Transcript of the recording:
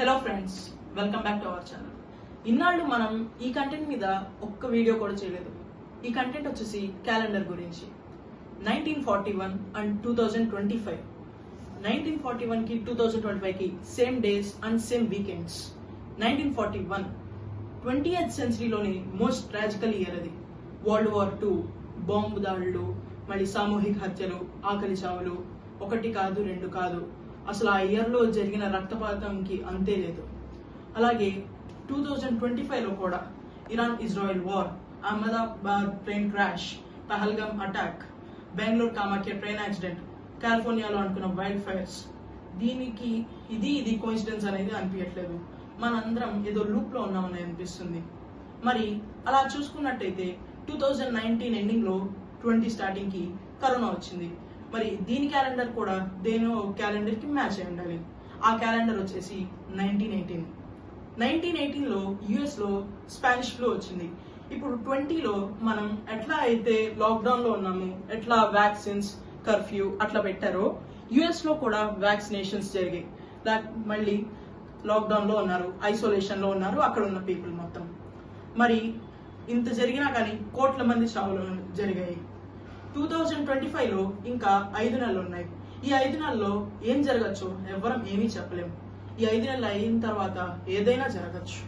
Hello friends welcome back to our channel ఇన్నాళ్ళు మనం ఈ కంటెంట్ మీద ఒక్క వీడియో కూడా చేయలేదు. ఈ కంటెంట్ వచ్చేసి క్యాలెండర్ గురించి. Nineteen forty one and two thousand twenty five nineteen forty వన్కి టూ థౌజండ్ ట్వంటీ ఫైవ్కి same days and same weekends nineteen forty one twenty eighth సెంచరీలోని most tragical year అది. వరల్డ్ వార్ టూ బాంబు దాడులు మళ్ళీ సామూహిక హత్యలు ఆకలి చావులు ఒకటి కాదు రెండు కాదు అసలు ఆ ఇయర్లో జరిగిన రక్తపాతంకి అంతే లేదు. అలాగే టూ థౌజండ్ ట్వంటీ ఫైవ్లో కూడా Iran Israel war Ahmedabad train crash Pahalgam attack Bengaluru Kamakhya train accident కాలిఫోర్నియాలో అనుకున్న వైల్డ్ ఫైర్స్ దీనికి ఇది ఇది కోయిన్సిడెన్స్ అనేది అనిపించట్లేదు మనందరం ఏదో లూప్లో ఉన్నామని అనిపిస్తుంది. మరి అలా చూసుకున్నట్టయితే టూ థౌజండ్ నైన్టీన్ ఎండింగ్లో ట్వంటీ స్టార్టింగ్కి కరోనా వచ్చింది. మరి దీని క్యాలెండర్ కూడా దేని క్యాలెండర్కి మ్యాచ్ అయి ఉండాలి. ఆ క్యాలెండర్ వచ్చేసి నైన్టీన్ ఎయిటీన్ నైన్టీన్ ఎయిటీన్లో యుఎస్లో స్పానిష్ ఫ్లూ వచ్చింది. ఇప్పుడు ట్వంటీలో మనం ఎట్లా అయితే లాక్డౌన్లో ఉన్నాము ఎట్లా వ్యాక్సిన్స్ కర్ఫ్యూ అట్లా పెట్టారో యుఎస్లో కూడా వ్యాక్సినేషన్స్ జరిగాయి. మళ్ళీ లాక్డౌన్లో ఉన్నారు ఐసోలేషన్లో ఉన్నారు అక్కడ ఉన్న పీపుల్ మొత్తం. మరి ఇంత జరిగినా కానీ కోట్ల మంది చావులు జరిగాయి. టూ థౌజండ్ ట్వంటీ ఫైవ్లో ఇంకా ఐదు నెలలు ఉన్నాయి ఈ ఐదు నెలల్లో ఏం జరగచ్చు ఎవ్వరం ఏమీ చెప్పలేము ఈ ఐదు నెలలు అయిన తర్వాత ఏదైనా జరగచ్చు.